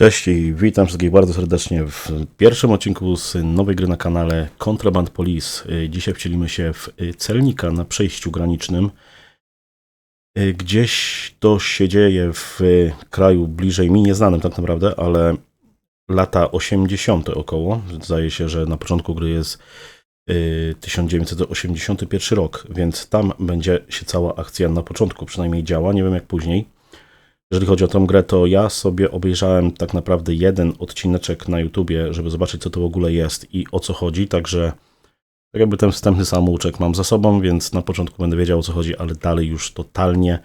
Cześć i witam wszystkich bardzo serdecznie w pierwszym odcinku z nowej gry na kanale Contraband Police. Y, Dzisiaj wcielimy się w y, celnika na przejściu granicznym. Y, Gdzieś to się dzieje w y, kraju bliżej mi nieznanym tak naprawdę, ale lata 80. około. Zdaje się, że na początku gry jest y, 1981 rok, więc tam będzie się cała akcja na początku przynajmniej działa, nie wiem jak później. Jeżeli chodzi o tą grę, to ja sobie obejrzałem tak naprawdę jeden odcineczek na YouTubie, żeby zobaczyć, co to w ogóle jest i o co chodzi. Także tak jakby ten wstępny samouczek mam za sobą, więc na początku będę wiedział, o co chodzi, ale dalej już totalnie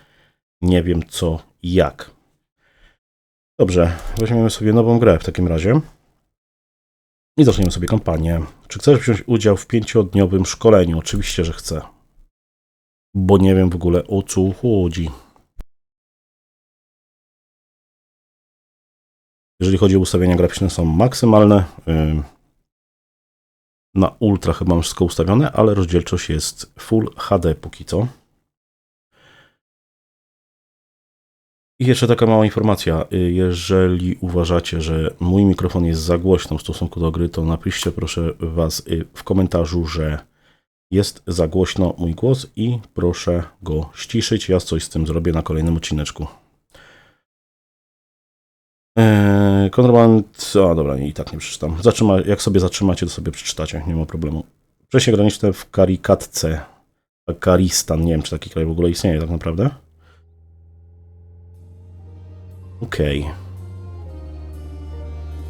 nie wiem, co i jak. Dobrze, weźmiemy sobie nową grę w takim razie i zaczniemy sobie kampanię. Czy chcesz wziąć udział w pięciodniowym szkoleniu? Oczywiście, że chcę. Bo nie wiem w ogóle, o co chodzi. Jeżeli chodzi o ustawienia graficzne, są maksymalne. Ym, Na ultra chyba mam wszystko ustawione, ale rozdzielczość jest Full HD póki co. I jeszcze taka mała informacja. Y, Jeżeli uważacie, że mój mikrofon jest za głośno w stosunku do gry, to napiszcie proszę Was y, w komentarzu, że jest za głośno mój głos i proszę go ściszyć. Ja coś z tym zrobię na kolejnym odcineczku. Eee, kontraband. A dobra, nie, i tak nie przeczytam. Zatrzyma, jak sobie zatrzymacie, to sobie przeczytacie, nie ma problemu. Przejście graniczne w Karikatce. Karistan, nie wiem, czy taki kraj w ogóle istnieje tak naprawdę. Okej.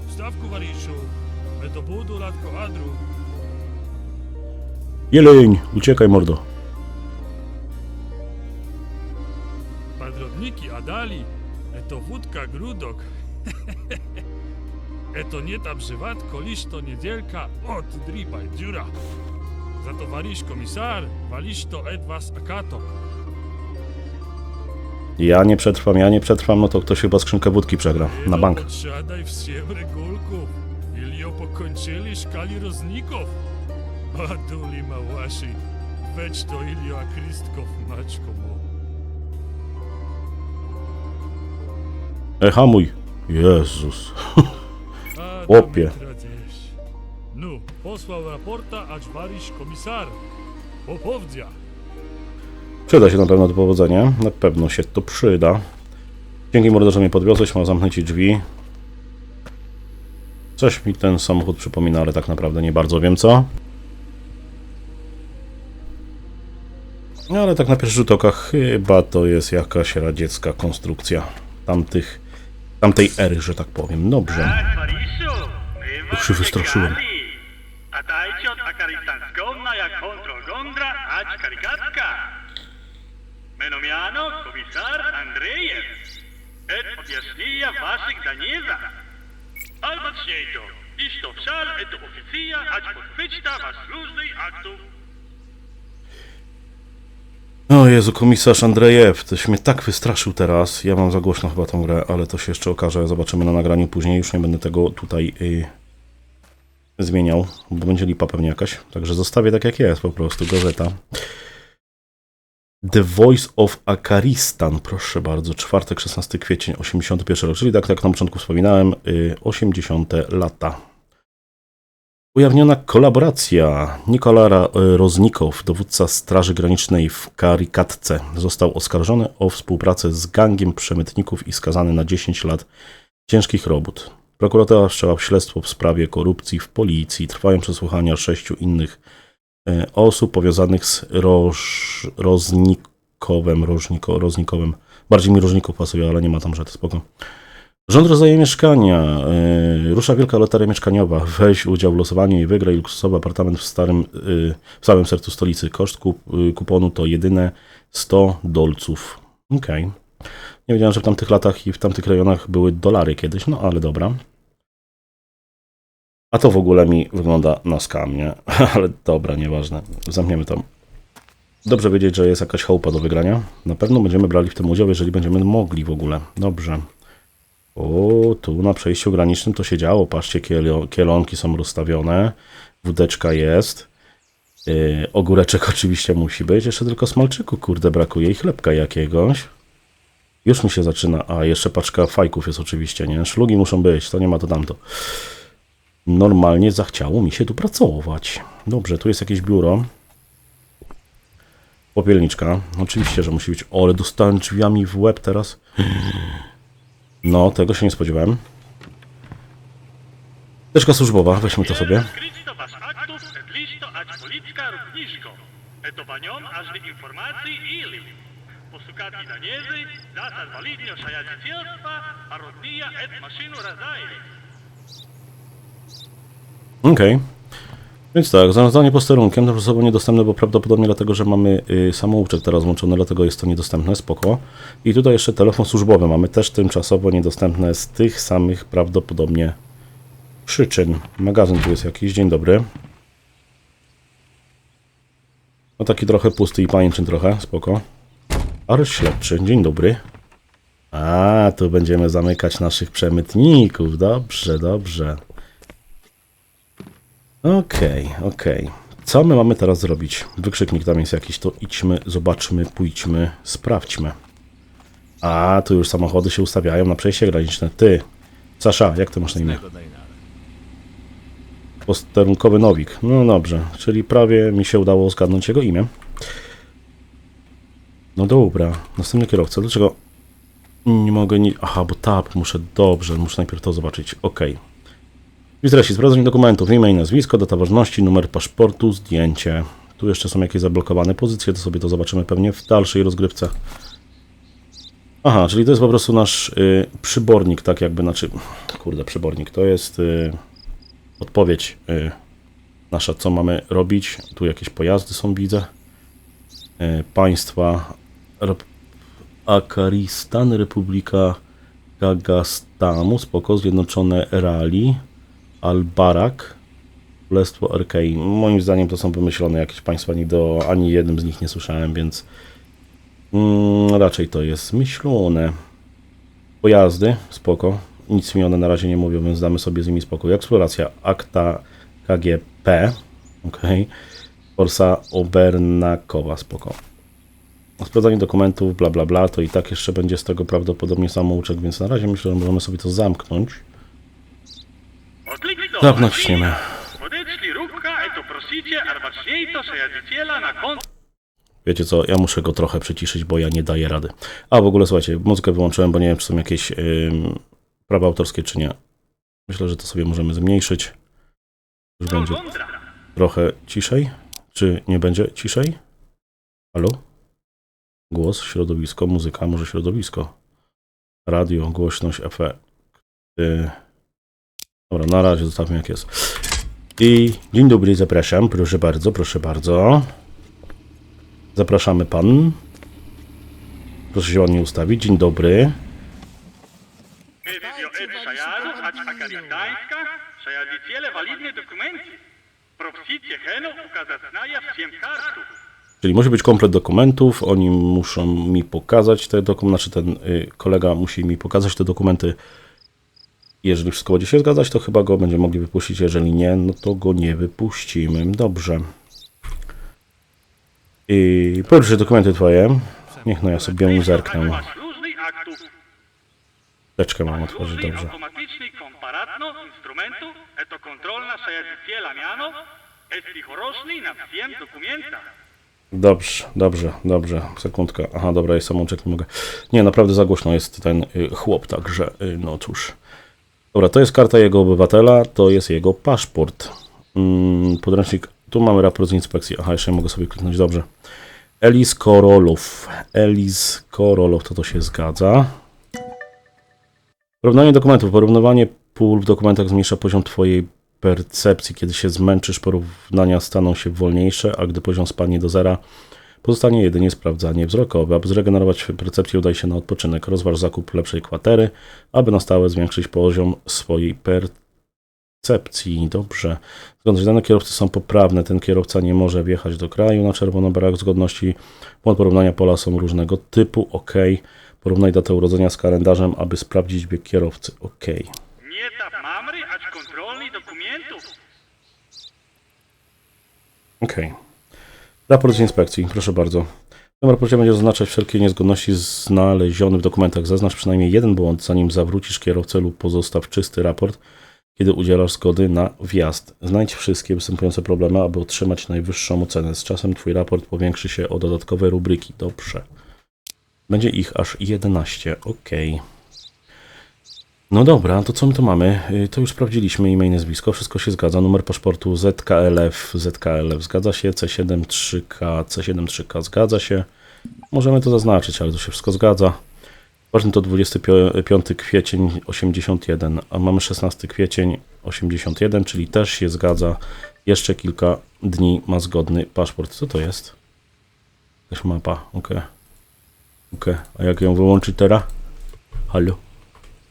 Wstawku, Wariszu. My to budu latko adru. Jeleń, uciekaj mordo. Padrodniki Adali. To wódka grudok. E to nie ta przywatko, lisz to niedzielka. Od dripaj dziura. Za to Warisz komisar, walisz to Edwas Akato. Ja nie przetrwam, ja nie przetrwam, no to ktoś chyba skrzynkę wódki przegra. Na bank. Odsiadaj w siebry kulków. Ilio pokończyli szkali rozników. Aduli małaszy. Weź to Ilio akrystków, maczko mu. E, hamuj. Jezus. Chłopie. No, posłał raporta, acz warisz komisar. Popowdzia. Przyda się na pewno do powodzenia. Na pewno się to przyda. Dzięki mordo, że mnie podwiozłeś, mam zamknąć ci drzwi. Coś mi ten samochód przypomina, ale tak naprawdę nie bardzo wiem co. No, Ale tak na pierwszy rzut oka chyba to jest jakaś radziecka konstrukcja tamtych, tamtej ery, że tak powiem. Dobrze. Już się wystraszyłem. Komisar. Et waszych. Albo iż to wszal et oficja, ać podchwyćta was różnej aktów. O Jezu, komisarz Andrejew, Tyś mnie tak wystraszył teraz. Ja mam za głośno chyba tą grę, ale to się jeszcze okaże. Zobaczymy na nagraniu później. Już nie będę tego tutaj y, zmieniał, bo będzie lipa pewnie jakaś. Także zostawię tak jak jest po prostu, gazeta. The Voice of Akaristan, proszę bardzo, czwartek, 16 kwiecień, 81 rok, czyli tak jak na początku wspominałem, y, 80 lata. Ujawniona kolaboracja. Nikola Ra- Roznikow, dowódca Straży Granicznej w Karikatce, został oskarżony o współpracę z gangiem przemytników i skazany na 10 lat ciężkich robót. Prokuratura wszczęła śledztwo w sprawie korupcji w policji. Trwają przesłuchania sześciu innych e, osób powiązanych z Roż, Roznikowem, Rożniko, Roznikowem. Bardziej mi Rożników pasuje, ale nie ma tam żadnych spoko. Rząd rozdaje mieszkania. Yy, rusza wielka loteria mieszkaniowa. Weź udział w losowaniu i wygraj luksusowy apartament w starym, yy, w samym sercu stolicy. Koszt kup, yy, kuponu to jedyne 100 dolców. Okej. Nie wiedziałem, że w tamtych latach i w tamtych rejonach były dolary kiedyś, no ale dobra. A to w ogóle mi wygląda na skam, nie? Ale dobra, nieważne. Zamkniemy to. Dobrze wiedzieć, że jest jakaś chałupa do wygrania. Na pewno będziemy brali w tym udział, jeżeli będziemy mogli w ogóle. Dobrze. O, tu na przejściu granicznym to się działo. Patrzcie, kielo, kielonki są rozstawione. Wódeczka jest. Yy, ogóreczek oczywiście musi być. Jeszcze tylko smalczyku, kurde, brakuje i chlebka jakiegoś. Już mi się zaczyna. A, jeszcze paczka fajków jest oczywiście, nie? Szlugi muszą być, to nie ma to tamto. Normalnie zachciało mi się tu pracować. Dobrze, tu jest jakieś biuro. Popielniczka. Oczywiście, że musi być. O, ale dostałem drzwiami w łeb teraz. No, tego się nie spodziewałem. Teczka służbowa, weźmy to sobie. Zasad walidnio et maszynu. Okej. Więc tak, zarządzanie posterunkiem to osoby niedostępne, bo prawdopodobnie dlatego, że mamy y, samouczek teraz włączony, dlatego jest to niedostępne, spoko. I tutaj jeszcze telefon służbowy mamy też tymczasowo niedostępne z tych samych prawdopodobnie przyczyn. Magazyn tu jest jakiś, dzień dobry. No taki trochę pusty i pajęczyn trochę, spoko. Areszt śledczy, dzień dobry. A, tu będziemy zamykać naszych przemytników, dobrze, dobrze. Okej, okej. Co my mamy teraz zrobić? Wykrzyknik tam jest jakiś, to idźmy, zobaczmy, pójdźmy, sprawdźmy. A, tu już samochody się ustawiają na przejście graniczne. Ty, Sasza, jak ty masz na imię? Posterunkowy Nowik. No dobrze, czyli prawie mi się udało zgadnąć jego imię. No dobra, następny kierowca. Dlaczego nie mogę nie... Aha, bo tap, muszę... Dobrze, muszę najpierw to zobaczyć. Okej. I treści, sprawdzenie dokumentów, imię i nazwisko, data ważności, numer paszportu, zdjęcie. Tu jeszcze są jakieś zablokowane pozycje, to sobie to zobaczymy pewnie w dalszej rozgrywce. Aha, czyli to jest po prostu nasz y, przybornik, tak jakby, znaczy, kurde, przybornik, to jest y, odpowiedź y, nasza, co mamy robić. Tu jakieś pojazdy są, widzę. Y, państwa, Rep- Akaristan, Republika Kagastanu, spoko, Zjednoczone Rali. Al-Barak, Królestwo RK. Moim zdaniem to są wymyślone jakieś państwa, nigdy o ani jednym z nich nie słyszałem, więc mm, raczej to jest myślone. Pojazdy, spoko. Nic mi one na razie nie mówią, więc damy sobie z nimi spokój. Eksploracja akta KGP, ok. Forsa Obernakowa, spoko. Sprawdzanie dokumentów, bla bla bla, to i tak jeszcze będzie z tego prawdopodobnie samouczek, więc na razie myślę, że możemy sobie to zamknąć. Na kont... Wiecie co, ja muszę go trochę przyciszyć, bo ja nie daję rady. A w ogóle słuchajcie, muzykę wyłączyłem, bo nie wiem, czy są jakieś ym, prawa autorskie, czy nie. Myślę, że to sobie możemy zmniejszyć. Już będzie trochę ciszej. Czy nie będzie ciszej? Halo? Głos, środowisko, muzyka, może środowisko. Radio, głośność, efekt. Y, Dobra, na razie zostawmy jak jest. I dzień dobry, zapraszam. Proszę bardzo, proszę bardzo. Zapraszamy pan. Proszę się ładnie ustawić. Dzień dobry. Czyli może być komplet dokumentów, oni muszą mi pokazać te dokumenty, znaczy ten y, kolega musi mi pokazać te dokumenty jeżeli wszystko będzie się zgadzać, to chyba go będziemy mogli wypuścić. Jeżeli nie, no to go nie wypuścimy. Dobrze. I poproszę dokumenty twoje. Niech no ja sobie ją zerknę. Teczkę mam otworzyć, dobrze. Dobrze, dobrze, dobrze. Sekundka. Aha, dobra, jest samouczek, nie mogę. Nie, naprawdę za głośno jest ten y, chłop, także y, no cóż. Dobra, to jest karta jego obywatela, to jest jego paszport. Mm, podręcznik, tu mamy raport z inspekcji. Aha, jeszcze mogę sobie kliknąć, dobrze. Elis Korolow. Elis Korolow, to to się zgadza. Porównanie dokumentów. Porównywanie pól w dokumentach zmniejsza poziom Twojej percepcji. Kiedy się zmęczysz, porównania staną się wolniejsze, a gdy poziom spadnie do zera, pozostanie jedynie sprawdzanie wzrokowe. Aby zregenerować percepcję, udaj się na odpoczynek. Rozważ zakup lepszej kwatery, aby na stałe zwiększyć poziom swojej percepcji. Dobrze. Zgodnie dane kierowcy są poprawne. Ten kierowca nie może wjechać do kraju na czerwono brak zgodności. Błąd porównania pola są różnego typu. OK. Porównaj datę urodzenia z kalendarzem, aby sprawdzić bieg kierowcy. OK. Nie ta mamry, ać kontrolny dokumentów. Okej. Raport z inspekcji, proszę bardzo. W tym raporcie będzie zaznaczać wszelkie niezgodności znalezione w dokumentach. Zaznacz przynajmniej jeden błąd, zanim zawrócisz kierowcę lub pozostaw czysty raport, kiedy udzielasz zgody na wjazd. Znajdź wszystkie występujące problemy, aby otrzymać najwyższą ocenę. Z czasem Twój raport powiększy się o dodatkowe rubryki. Dobrze. Będzie ich aż 11. Ok. No dobra, to co my tu mamy? Y, To już sprawdziliśmy imię i nazwisko, wszystko się zgadza. Numer paszportu ZKLF, ZKLF zgadza się, C73K, C73K zgadza się. Możemy to zaznaczyć, ale to się wszystko zgadza. Ważny to 25 kwiecień 81, a mamy 16 kwiecień 81, czyli też się zgadza. Jeszcze kilka dni ma zgodny paszport. Co to jest? Jakaś mapa, okej. Okej, a jak ją wyłączyć teraz? Halo? A wiepiernie nic andinia.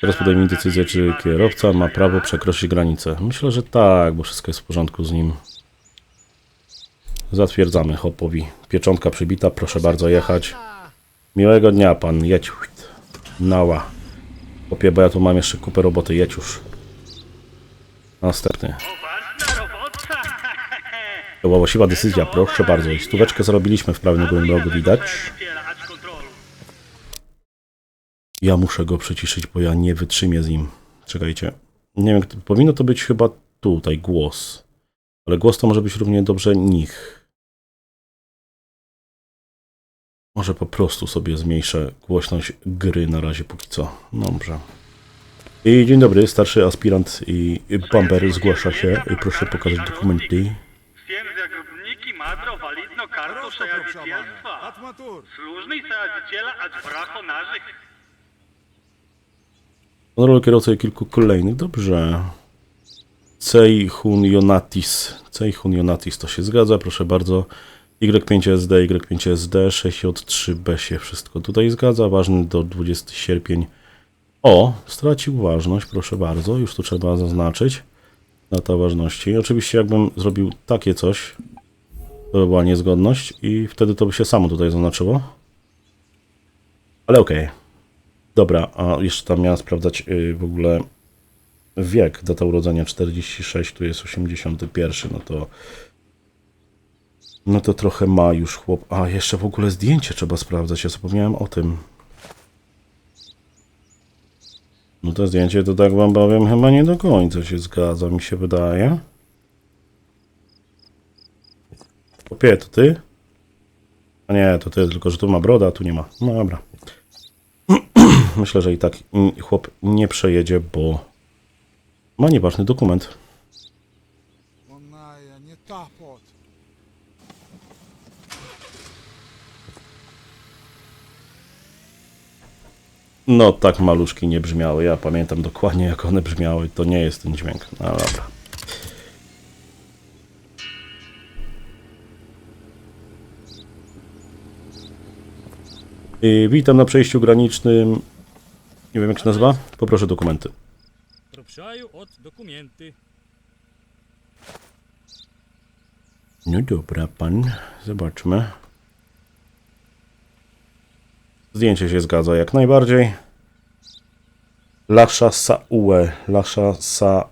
Teraz podejmij decyzję, czy kierowca ma prawo przekroczyć granicę. Myślę, że tak, bo wszystko jest w porządku z nim. Zatwierdzamy hopowi. Pieczątka przybita, proszę bardzo jechać. Miłego dnia pan, jedź. Nała. Hopie, bo ja tu mam jeszcze kupę roboty, jedź już. Następny. To była właściwa decyzja, proszę bardzo. I stóweczkę zarobiliśmy w prawym górnym rogu, widać. Ja muszę go przyciszyć, bo ja nie wytrzymię z nim. Czekajcie. Nie wiem, powinno to być chyba tutaj głos. Ale głos to może być równie dobrze nich. Może po prostu sobie zmniejszę głośność gry na razie póki co. Dobrze. I dzień dobry, starszy aspirant i Bamber zgłasza się. Proszę pokazać dokumenty. Madro validno sajadziciela. Kontrol kierowcy i kilku kolejnych. Dobrze. Ceihun Jonatis. Ceihun Jonatis to się zgadza, proszę bardzo. Y5SD, Y5SD, 6J3B się wszystko tutaj zgadza. Ważny do 20 sierpień. O, stracił ważność, proszę bardzo. Już tu trzeba zaznaczyć. Data ważności. Oczywiście jakbym zrobił takie coś, to by była niezgodność i wtedy to by się samo tutaj zaznaczyło. Ale okej. Dobra, a jeszcze tam miałem sprawdzać y, w ogóle wiek, data urodzenia 46, tu jest 81, no to no to trochę ma już chłop. A, jeszcze w ogóle zdjęcie trzeba sprawdzać, ja zapomniałem o tym. No to zdjęcie to tak wam powiem chyba nie do końca się zgadza, mi się wydaje. Popie, to ty? A nie, to ty, tylko że tu ma broda, a tu nie ma. No dobra myślę, że i tak chłop nie przejedzie, bo ma nieważny dokument. No tak maluszki nie brzmiały. Ja pamiętam dokładnie jak one brzmiały. To nie jest ten dźwięk. No dobra. Y, witam na przejściu granicznym nie wiem jak się nazywa. Poproszę dokumenty. Propszaju od dokumenty. No dobra, pan. Zobaczmy. Zdjęcie się zgadza jak najbardziej. Lasza Saue. Lasza Saue.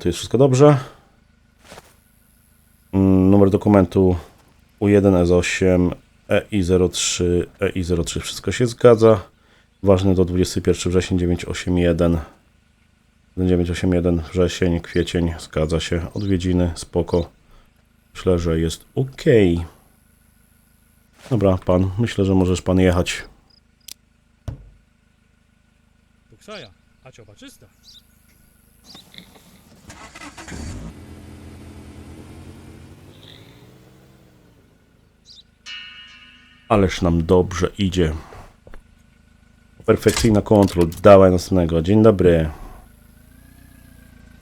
Tu jest wszystko dobrze. Mm, numer dokumentu U1S8 EI03 EI03. Wszystko się zgadza. Ważny do 21 wrzesień 981. 981 wrzesień, kwiecień, zgadza się. Odwiedziny, spoko. Myślę, że jest ok. Dobra, pan, myślę, że możesz pan jechać. Tuksaja, a cioba czysta. Ależ nam dobrze idzie. Perfekcyjna kontrol. Dawaj następnego. Dzień dobry.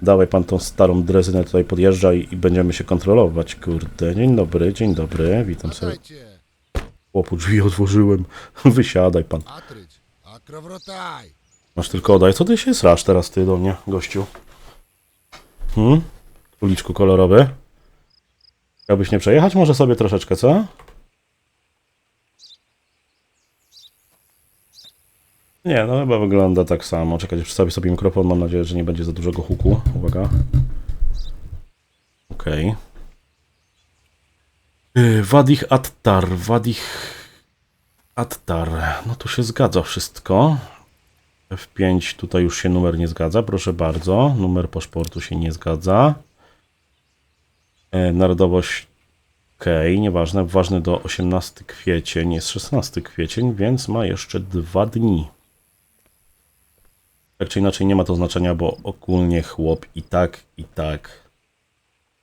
Dawaj pan tą starą drezynę tutaj podjeżdża i, będziemy się kontrolować, kurde. Dzień dobry, dzień dobry, witam serdecznie. Chłopu, drzwi otworzyłem. Wysiadaj pan. Masz tylko odaj. Co ty się srasz teraz ty do mnie, gościu? Hmm? Uliczku kolorowy. Chciałbyś nie przejechać może sobie troszeczkę, co? Nie, no chyba wygląda tak samo. Czekajcie, przedstawię sobie mikrofon. Mam nadzieję, że nie będzie za dużego huku. Uwaga. Okej. Y, Wadich Attar, Wadich Attar. No to się zgadza wszystko. F5 tutaj już się numer nie zgadza, proszę bardzo. Numer paszportu się nie zgadza. E, narodowość OK, nieważne, ważny do 18 kwiecień, jest 16 kwiecień, więc ma jeszcze dwa dni. Tak czy inaczej nie ma to znaczenia, bo ogólnie chłop i tak, i tak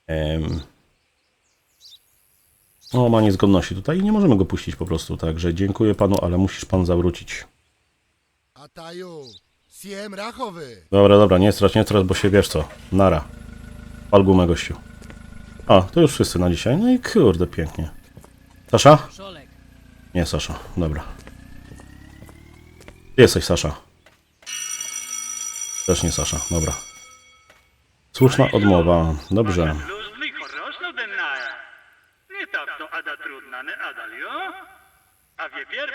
em, no, ma niezgodności tutaj i nie możemy go puścić po prostu, także dziękuję panu, ale musisz pan zawrócić. Ataju, siem rachowy. Dobra, dobra, nie strasz, nie strasz, bo się wiesz co. Nara. Pal gumę, gościu. A, to już wszyscy na dzisiaj. No i kurde, pięknie. Sasza? Szolek. Nie, Sasza. Dobra. Ty jesteś Sasza. Też nie Sasza. Dobra. Słuszna odmowa. Dobrze.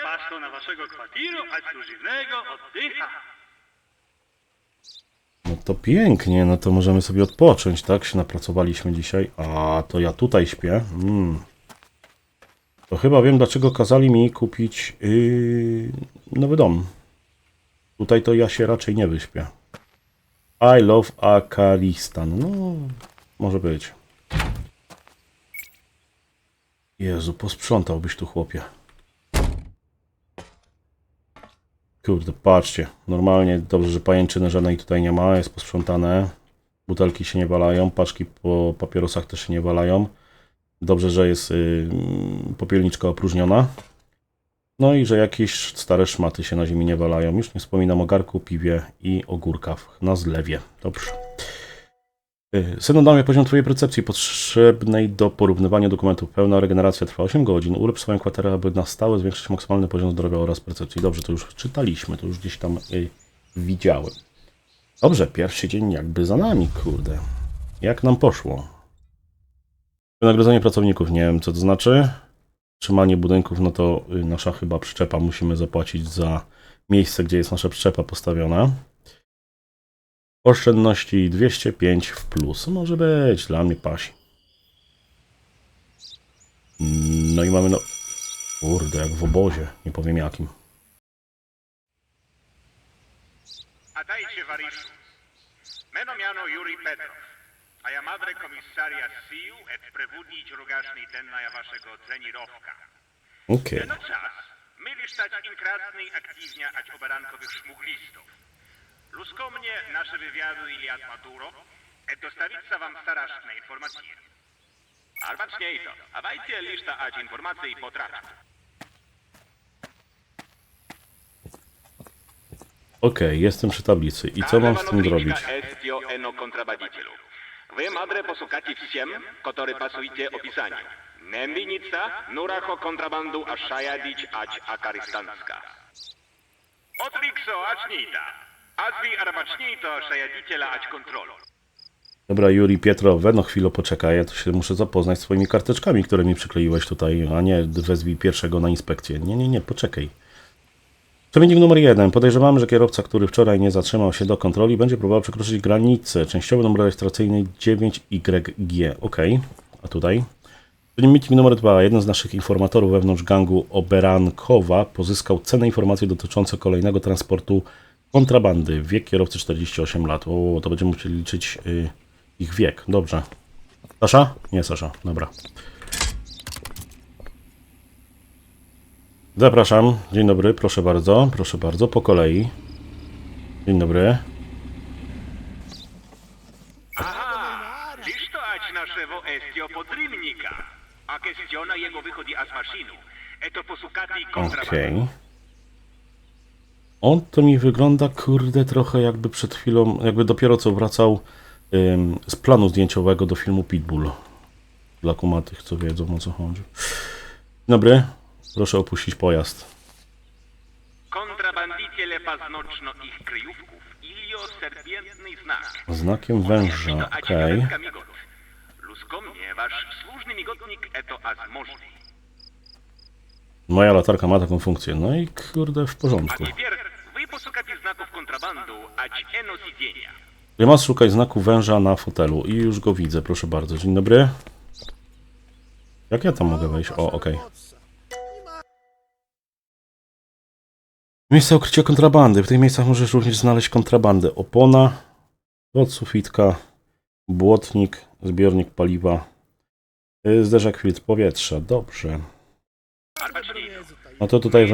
Pasto na waszego kwatiru, a oddycha. No to pięknie, no to możemy sobie odpocząć, tak? Się napracowaliśmy dzisiaj. A, to ja tutaj śpię. Mm. To chyba wiem, dlaczego kazali mi kupić yy, nowy dom. Tutaj to ja się raczej nie wyśpię. I love Akaristan. No, może być. Jezu, posprzątałbyś tu, chłopie. Kurde, patrzcie. Normalnie dobrze, że pajęczyny żadnej tutaj nie ma, jest posprzątane. Butelki się nie walają, paczki po papierosach też się nie walają. Dobrze, że jest y, popielniczka opróżniona. No i że jakieś stare szmaty się na ziemi nie walają. Już nie wspominam o garku, piwie i ogórkach na zlewie. Dobrze. Y, Synodamie poziom Twojej percepcji potrzebnej do porównywania dokumentów. Pełna regeneracja trwa 8 godzin. Ulepsz swoją kwaterę, aby na stałe zwiększyć maksymalny poziom zdrowia oraz percepcji. Dobrze, to już czytaliśmy, to już gdzieś tam y, widziałem. Dobrze, pierwszy dzień jakby za nami, kurde. Jak nam poszło? Wynagrodzenie pracowników, nie wiem co to znaczy. Trzymanie budynków, no to y, nasza chyba przyczepa musimy zapłacić za miejsce, gdzie jest nasza przyczepa postawiona. Oszczędności 205 w plus. Może być, dla mnie pasi. No i mamy no... Kurde, jak w obozie. Nie powiem jakim. A dajcie wariszu. Meno miano Juri Petrow. A ja madre komisaria SIU et prewudnić rugašný den na ja waszego trenirowka. Okej. Eno czas. Myli stać inkratny aktywnia ać oberankowych szmuglistów. Lusko mnie nasze wywiady Iliad Maduro et dostawica wam straszne informacje. Albaczniej to. A wajcie liszta ać informacji potrafię. Okej, jestem przy tablicy. I co mam z tym zrobić? Estio eno kontrabadicielu. Wy, madre, posłuchacie wsiem, który pasujecie opisaniu. Nębinica, nuracho kontrabandu, a szajadić, ać akarystanska. Otlikso, ać nita. Azwi arbacznito, szajadiciela, ać kontrolu. Dobra, Juri Pietrowe, no chwilę poczekaj, ja tu się muszę zapoznać z swoimi karteczkami, które mi przykleiłeś tutaj, a nie wezwij pierwszego na inspekcję. Nie, nie, nie, poczekaj. Przemiennik numer jeden. Podejrzewamy, że kierowca, który wczoraj nie zatrzymał się do kontroli, będzie próbował przekroczyć granicę. Częściowy numer rejestracyjny 9YG. Ok, a tutaj? Przemiennik numer dwa. Jeden z naszych informatorów wewnątrz gangu Oberankowa pozyskał cenne informacje dotyczące kolejnego transportu kontrabandy. Wiek kierowcy 48 lat. O, to będziemy musieli liczyć y, ich wiek. Dobrze. Sasza? Nie, Sasza. Dobra. Zapraszam. Dzień dobry, proszę bardzo, proszę bardzo, po kolei. Dzień dobry. Aha, lisz to ać naszego Estio podrymnika. A kwestiona jego wychodzi z maszynu. Eto posukati Okej. On to mi wygląda, kurde, trochę jakby przed chwilą, jakby dopiero co wracał ym, z planu zdjęciowego do filmu Pitbull. Dla kumatych, co wiedzą o co chodzi. Dzień dobry, proszę opuścić pojazd. Kontrabandiciele paznocno ich kryjówków. Ilio serpientny znak. Znakiem węża, okej. Lusko mnie, wasz służny migotnik eto az możny. Moja latarka ma taką funkcję, no i kurde, w A porządku. теперь вы poszukacie znaków kontrabandu, ać eno siedzenia. Ja masz szukać znaku węża na fotelu i już go widzę, proszę bardzo. Dzień dobry. Jak ja tam mogę wejść? O, okej. Miejsce ukrycia kontrabandy. W tych miejscach możesz również znaleźć kontrabandę. Opona, podsufitka, błotnik, zbiornik paliwa, y, zderzak filtr powietrza. Dobrze. No to tutaj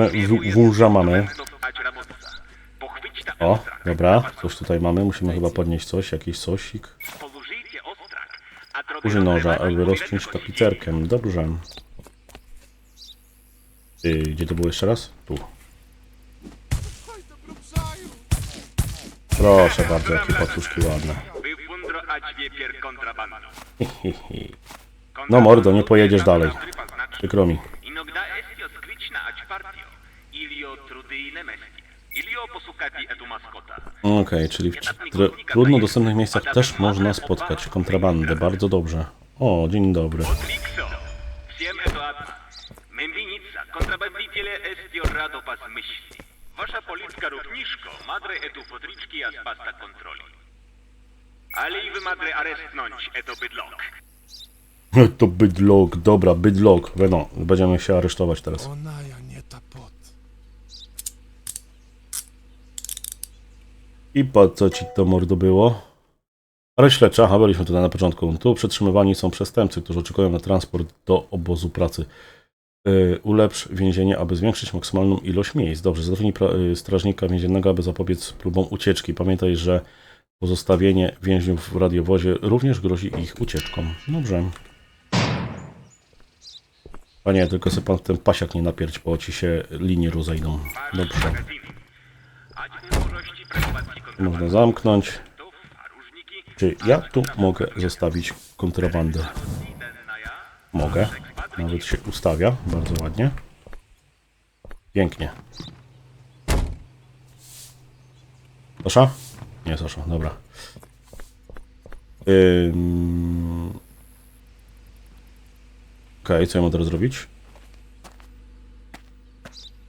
węża mamy. O, dobra, coś tutaj mamy. Musimy chyba podnieść coś, jakiś sosik. Użyj noża, aby rozciąć tapicerkę. Dobrze. Y, gdzie to było jeszcze raz? Tu. Proszę bardzo, jakie paczuszki ładne. No mordo, nie pojedziesz dalej. Przykro mi. Inogda estio skryćna ać partio. Ilio trudyjne mestie. Ilio posukati etu maskota. Okej, czyli w tr- trudno dostępnych miejscach też można spotkać kontrabandę. Bardzo dobrze. O, dzień dobry. Otrixo. Всем eto atma. Membinica. Kontrabanditele estio rado pas myśli. Wasza policka równiszko. Madre etu fotriczki a spasta kontroli. Ale i wy madre arestnąć eto bydlok. To bydlok, dobra, bydlok. No, będziemy się aresztować teraz. Ona ja nie ta pot. I po co ci to mordo było? Ale śledcza, aha, byliśmy tutaj na początku. Tu przetrzymywani są przestępcy, którzy oczekują na transport do obozu pracy. Yy, ulepsz więzienie, aby zwiększyć maksymalną ilość miejsc. Dobrze, zatrudnij yy, strażnika więziennego, aby zapobiec próbom ucieczki. Pamiętaj, że pozostawienie więźniów w radiowozie również grozi ich ucieczką. Dobrze. Panie, tylko sobie pan w ten pasiak nie napierć, bo ci się linie rozejdą. Dobrze. Można zamknąć. Czy ja tu mogę zostawić kontrabandę? Mogę. Nawet się ustawia. Bardzo ładnie. Pięknie. Sasza? Nie, Sasza. Dobra. Ym... Okej, co ja mam teraz zrobić?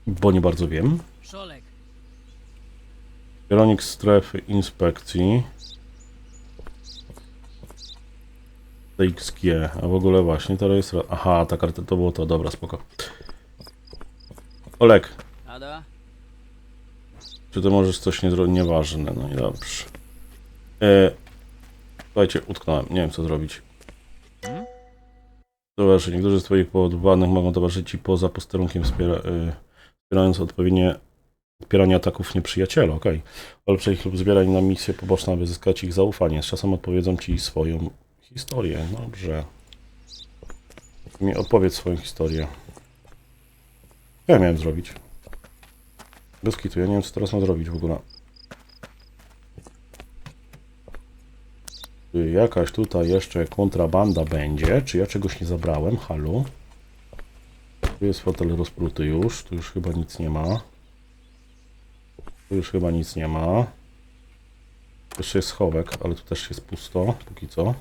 Bo nie bardzo wiem. Szolek, Kierownik strefy inspekcji. TXG, a w ogóle właśnie ta rejestracja. Aha, ta karta to było to, dobra, spoko. Olek, czy ty możesz coś nie zrobić? Nieważne, no i dobrze. E, słuchajcie, utknąłem, nie wiem co zrobić. Zobacz, niektórzy z twoich podwładnych mogą towarzyszyć ci poza posterunkiem, wspiera, y, wspierając odpowiednie wspieranie ataków nieprzyjaciela, okej. Ulepszaj ich lub zbieraj na misje poboczne, aby zyskać ich zaufanie. Z czasem odpowiedzą ci swoją historię. Dobrze. Mi opowiedz swoją historię. Ja miałem zrobić? Bez kitu, ja nie wiem co teraz mam zrobić w ogóle. Czy jakaś tutaj jeszcze kontrabanda będzie? Czy ja czegoś nie zabrałem? Halo? Tu jest fotel rozpruty już, tu już chyba nic nie ma. Tu już chyba nic nie ma. Jeszcze jest schowek, ale tu też jest pusto, póki co.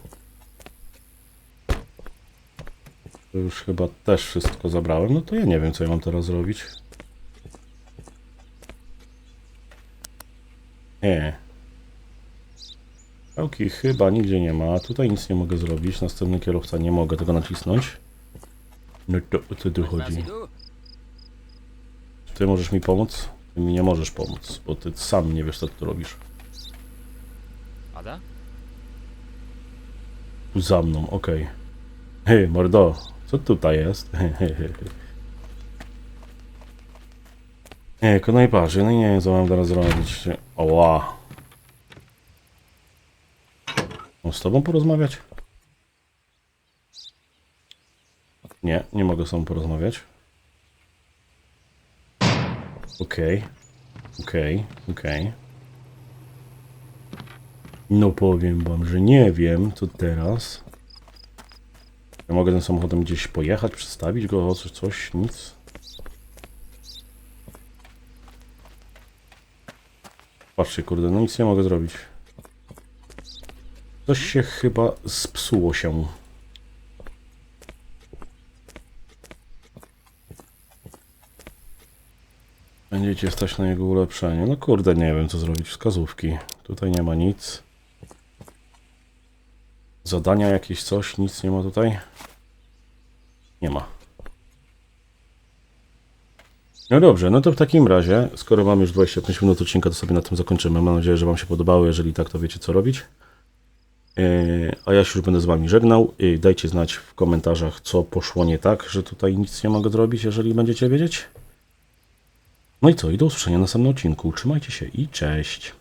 Już chyba też wszystko zabrałem, no to ja nie wiem co ja mam teraz zrobić. Nie. Pałki chyba nigdzie nie ma, tutaj nic nie mogę zrobić, następny kierowca nie mogę tego nacisnąć. No to o co tu chodzi? Ty możesz mi pomóc? Ty mi nie możesz pomóc, bo ty sam nie wiesz, co tu robisz. Ada? Tu za mną, okej. Hej, mordo, co tutaj jest? Nie, patrz, no i nie wiem, co mam teraz zrobić. Oła. Mam z tobą porozmawiać? Nie, nie mogę z tobą porozmawiać. Okej. Okej, okej. No powiem wam, że nie wiem, co teraz. Ja mogę tym samochodem gdzieś pojechać, przestawić go, coś, coś, nic. Patrzcie, kurde, no nic nie mogę zrobić. Coś się chyba spsuło się. Będziecie stać na jego ulepszenie. No kurde, nie wiem co zrobić. Wskazówki. Tutaj nie ma nic. Zadania jakieś coś, nic nie ma tutaj. Nie ma. No dobrze, no to w takim razie, skoro mamy już 25 minut odcinka, to sobie na tym zakończymy. Mam nadzieję, że Wam się podobało. Jeżeli tak, to wiecie co robić. Yy, A ja się już będę z Wami żegnał. Dajcie znać w komentarzach, co poszło nie tak, że tutaj nic nie mogę zrobić, jeżeli będziecie wiedzieć. No i co, i do usłyszenia na następnym odcinku. Trzymajcie się i cześć.